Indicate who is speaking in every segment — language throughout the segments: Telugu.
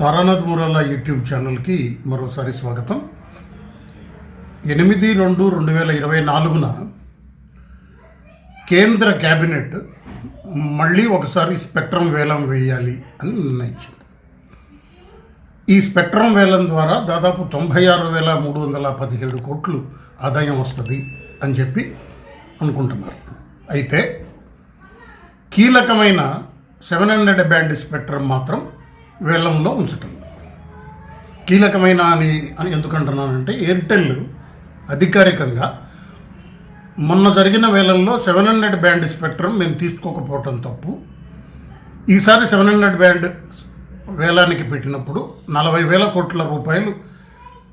Speaker 1: తారానాథ్ మురాల యూట్యూబ్ ఛానల్కి మరోసారి స్వాగతం. ఎనిమిది రెండు రెండు వేల ఇరవై నాలుగున కేంద్ర కేబినెట్ మళ్ళీ ఒకసారి స్పెక్ట్రమ్ వేలం వేయాలి అని నిర్ణయించింది. ఈ స్పెక్ట్రమ్ వేలం ద్వారా దాదాపు తొంభై ఆరు వేల మూడు వందల పదిహేడు కోట్లు ఆదాయం వస్తుంది అని చెప్పి అనుకుంటున్నారు. అయితే కీలకమైన సెవెన్ హండ్రెడ్ బ్యాండ్ స్పెక్ట్రమ్ మాత్రం వేలంలో ఉంచటం కీలకమైన అని అని ఎందుకంటున్నానంటే ఎయిర్టెల్ అధికారికంగా మొన్న జరిగిన వేలంలో సెవెన్ హండ్రెడ్ బ్యాండ్ స్పెక్ట్రమ్ మేము తీసుకోకపోవటం తప్పు. ఈసారి సెవెన్ హండ్రెడ్ బ్యాండ్ వేలానికి పెట్టినప్పుడు నలభై వేల కోట్ల రూపాయలు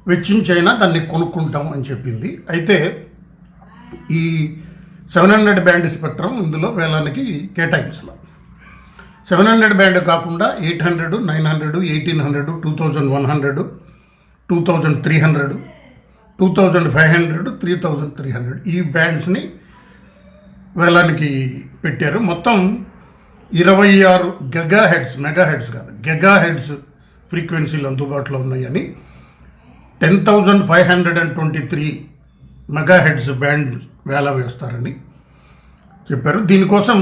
Speaker 1: వెచ్చించైనా దాన్ని కొనుక్కుంటాం అని చెప్పింది. అయితే ఈ సెవెన్ హండ్రెడ్ బ్యాండ్ స్పెక్ట్రమ్ ఇందులో వేలానికి కేటాయించలేదు సెవెన్ హండ్రెడ్ బ్యాండ్ కాకుండా eight hundred nine hundred eighteen hundred two thousand one hundred two thousand three hundred two thousand five hundred three thousand three hundred ఈ బ్యాండ్స్ని వేలానికి పెట్టారు. మొత్తం ఇరవై ఆరు గెగా హెడ్స్ మెగా హెడ్స్ కాదు గెగా హెడ్స్ ఫ్రీక్వెన్సీలు అందుబాటులో ఉన్నాయని ten thousand five hundred and twenty three mega hertz band వేల వేస్తారని చెప్పారు. దీనికోసం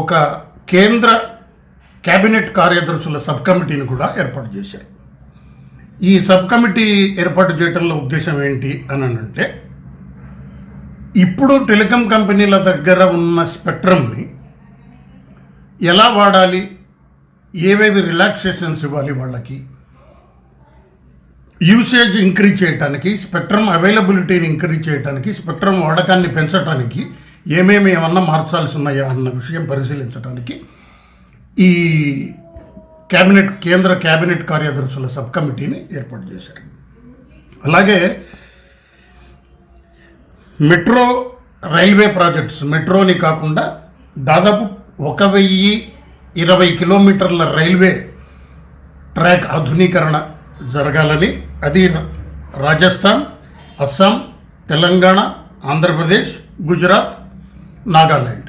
Speaker 1: ఒక కేంద్ర కేబినెట్ కార్యదర్శుల సబ్ కమిటీని కూడా ఏర్పాటు చేశారు. ఈ సబ్ కమిటీ ఏర్పాటు చేయడంలో ఉద్దేశం ఏంటి అని అంటే ఇప్పుడు టెలికాం కంపెనీల దగ్గర ఉన్న స్పెక్ట్రమ్ని ఎలా వాడాలి ఏవేవి రిలాక్సేషన్స్ ఇవ్వాలి వాళ్ళకి యూసేజ్ ఇంక్రీజ్ చేయడానికి స్పెక్ట్రమ్ అవైలబిలిటీని ఇంక్రీజ్ చేయడానికి స్పెక్ట్రమ్ వాడకాన్ని పెంచడానికి ఏమేమి ఏమన్నా మార్చాల్సి ఉన్నాయా అన్న విషయం పరిశీలించడానికి ఈ కేబినెట్ కేంద్ర కేబినెట్ కార్యదర్శుల సబ్ కమిటీని ఏర్పాటు చేశారు. అలాగే మెట్రో రైల్వే ప్రాజెక్ట్స్ మెట్రోని కాకుండా దాదాపు ఒక వెయ్యి ఇరవై కిలోమీటర్ల రైల్వే ట్రాక్ ఆధునీకరణ జరగాలని అది రాజస్థాన్ అస్సాం తెలంగాణ ఆంధ్రప్రదేశ్ గుజరాత్ నాగాల్యాండ్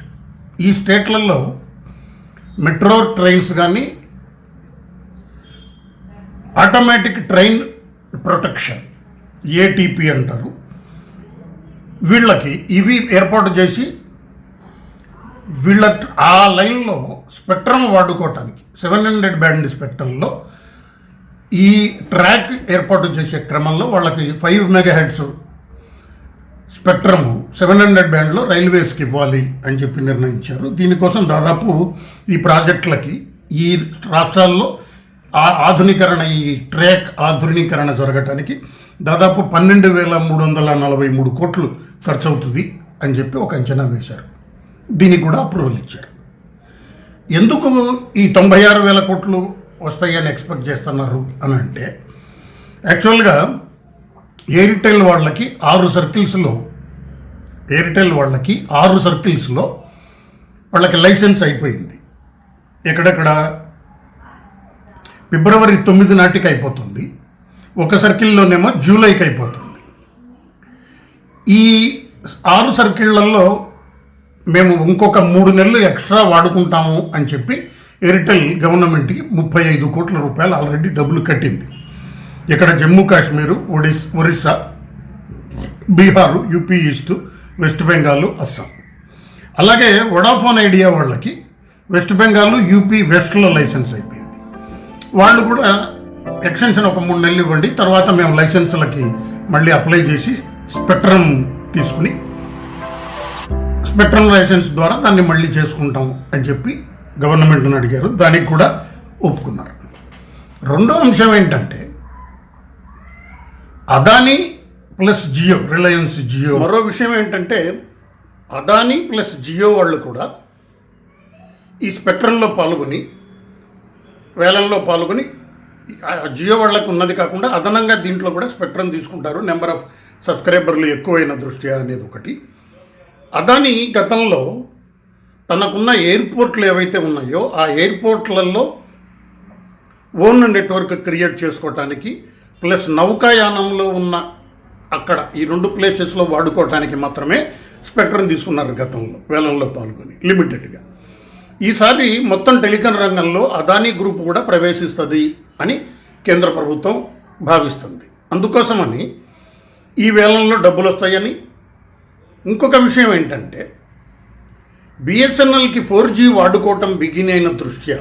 Speaker 1: ఈ స్టేట్లలో మెట్రో ట్రైన్స్ కానీ ఆటోమేటిక్ ట్రైన్ ప్రొటెక్షన్ ఏటీపీ అంటారు. వీళ్ళకి ఇవి ఏర్పాటు చేసి వీళ్ళ ఆ లైన్లో స్పెక్ట్రమ్ వాడుకోవటానికి సెవెన్ హండ్రెడ్ బ్యాండ్ స్పెక్ట్రంలో ఈ ట్రాక్ ఏర్పాటు చేసే క్రమంలో వాళ్ళకి five mega hertz spectrum seven hundred బ్యాండ్లో రైల్వేస్కి ఇవ్వాలి అని చెప్పి నిర్ణయించారు. దీనికోసం దాదాపు ఈ ప్రాజెక్టులకి ఈ రాష్ట్రాల్లో ఆ ఆధునీకరణ ఈ ట్రాక్ ఆధునీకరణ జరగటానికి దాదాపు పన్నెండు వేల మూడు వందల నలభై మూడు కోట్లు ఖర్చు అవుతుంది అని చెప్పి ఒక అంచనా వేశారు. దీనికి కూడా అప్రూవల్ ఇచ్చారు. ఎందుకు ఈ తొంభై ఆరు వేల కోట్లు వస్తాయని ఎక్స్పెక్ట్ చేస్తున్నారు అని అంటే యాక్చువల్గా ఎయిర్టెల్ వాళ్ళకి ఆరు సర్కిల్స్లో ఎయిర్టెల్ వాళ్ళకి ఆరు సర్కిల్స్లో వాళ్ళకి లైసెన్స్ అయిపోయింది. ఎక్కడెక్కడ? ఫిబ్రవరి తొమ్మిది నాటికి అయిపోతుంది. ఒక సర్కిల్లోనేమో జూలైకి అయిపోతుంది. ఈ ఆరు సర్కిళ్ళలో మేము ఇంకొక మూడు నెలలు ఎక్స్ట్రా వాడుకుంటాము అని చెప్పి ఎయిర్టెల్ గవర్నమెంట్కి ముప్పై ఐదు కోట్ల రూపాయలు ఆల్రెడీ డబ్బులు కట్టింది. ఇక్కడ Jammu Kashmir Odisha Orissa Bihar UP east west Bengal Assam. అలాగే వడాఫోన్ ఐడియా వాళ్ళకి వెస్ట్ బెంగాల్ యూపీ వెస్ట్లో లైసెన్స్ అయిపోయింది. వాళ్ళు కూడా ఎక్స్టెన్షన్ ఒక మూడు నెలలు ఇవ్వండి తర్వాత మేము లైసెన్సులకి మళ్ళీ అప్లై చేసి స్పెక్ట్రమ్ తీసుకుని స్పెక్ట్రమ్ లైసెన్స్ ద్వారా దాన్ని మళ్ళీ చేసుకుంటాం అని చెప్పి గవర్నమెంట్ని అడిగారు. దానికి కూడా ఒప్పుకున్నారు. రెండో అంశం ఏంటంటే అదానీ ప్లస్ జియో రిలయన్స్ జియో. మరో విషయం ఏంటంటే అదానీ ప్లస్ జియో వాళ్ళు కూడా ఈ స్పెక్ట్రంలో పాల్గొని వేలంలో పాల్గొని జియో వాళ్ళకు ఉన్నది కాకుండా అదనంగా దీంట్లో కూడా స్పెక్ట్రం తీసుకుంటారు. నెంబర్ ఆఫ్ సబ్స్క్రైబర్లు ఎక్కువైన దృష్ట్యా అనేది ఒకటి. అదాని గతంలో తనకున్న ఎయిర్పోర్ట్లు ఏవైతే ఉన్నాయో ఆ ఎయిర్పోర్ట్లలో ఓన్ నెట్వర్క్ క్రియేట్ చేసుకోవటానికి ప్లస్ నౌకాయానంలో ఉన్న అక్కడ ఈ రెండు ప్లేసెస్లో వాడుకోవటానికి మాత్రమే స్పెక్ట్రమ్ తీసుకున్నారు గతంలో వేలంలో పాల్గొని లిమిటెడ్గా. ఈసారి మొత్తం టెలికాం రంగంలో అదానీ గ్రూప్ కూడా ప్రవేశిస్తుంది అని కేంద్ర ప్రభుత్వం భావిస్తుంది. అందుకోసమని ఈ వేలంలో డబ్బులు వస్తాయని ఇంకొక విషయం ఏంటంటే బిఎస్ఎన్ఎల్కి ఫోర్ జీ వాడుకోవటం బిగిన్ అయిన దృష్ట్యా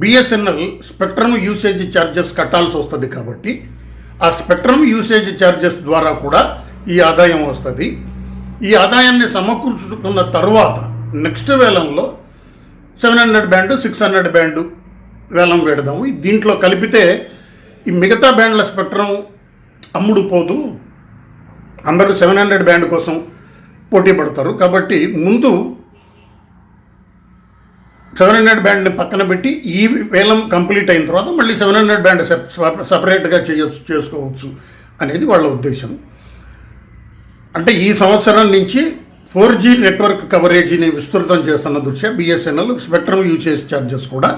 Speaker 1: బిఎస్ఎన్ఎల్ స్పెక్ట్రమ్ యూసేజ్ ఛార్జెస్ కట్టాల్సి వస్తుంది కాబట్టి ఆ స్పెక్ట్రమ్ యూసేజ్ ఛార్జెస్ ద్వారా కూడా ఈ ఆదాయం వస్తుంది. ఈ ఆదాయాన్ని సమకూర్చుకున్న తర్వాత నెక్స్ట్ వేలంలో seven hundred band six hundred band వేలం పెడదాము దీంట్లో కలిపితే ఈ మిగతా బ్యాండ్ల స్పెక్ట్రమ్ అమ్ముడు పోదు. అందరూ సెవెన్ హండ్రెడ్ బ్యాండ్ కోసం పోటీ పడతారు. కాబట్టి ముందు సెవెన్ హండ్రెడ్ బ్యాండ్ని పక్కన పెట్టి ఈ వేలం కంప్లీట్ అయిన తర్వాత మళ్ళీ సెవెన్ హండ్రెడ్ బ్యాండ్ సపరేట్గా చేయొచ్చు చేసుకోవచ్చు అనేది వాళ్ళ ఉద్దేశం. అంటే ఈ సంవత్సరం నుంచి ఫోర్ జీ నెట్వర్క్ కవరేజీని విస్తృతం చేస్తున్న దృష్ట్యా బిఎస్ఎన్ఎల్ స్పెక్ట్రమ్ యూసేజ్ ఛార్జెస్ కూడా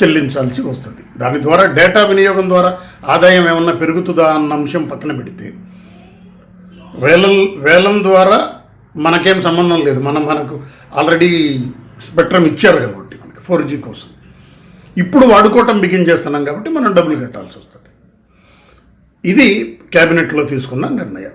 Speaker 1: చెల్లించాల్సి వస్తుంది. దాని ద్వారా డేటా వినియోగం ద్వారా ఆదాయం ఏమన్నా పెరుగుతుందా అన్న అంశం పక్కన పెడితే వేలం వేలం ద్వారా మనకేం సంబంధం లేదు. మనం మనకు ఆల్రెడీ స్పెక్ట్రమ్ ఇచ్చారు కాబట్టి. ఫోర్ జీ కోసం. ఇప్పుడు వాడుకోవటం బిగిన్ చేస్తున్నాం కాబట్టి మనం డబ్బులు కట్టాల్సి వస్తుంది. ఇది క్యాబినెట్లో తీసుకున్న నిర్ణయం.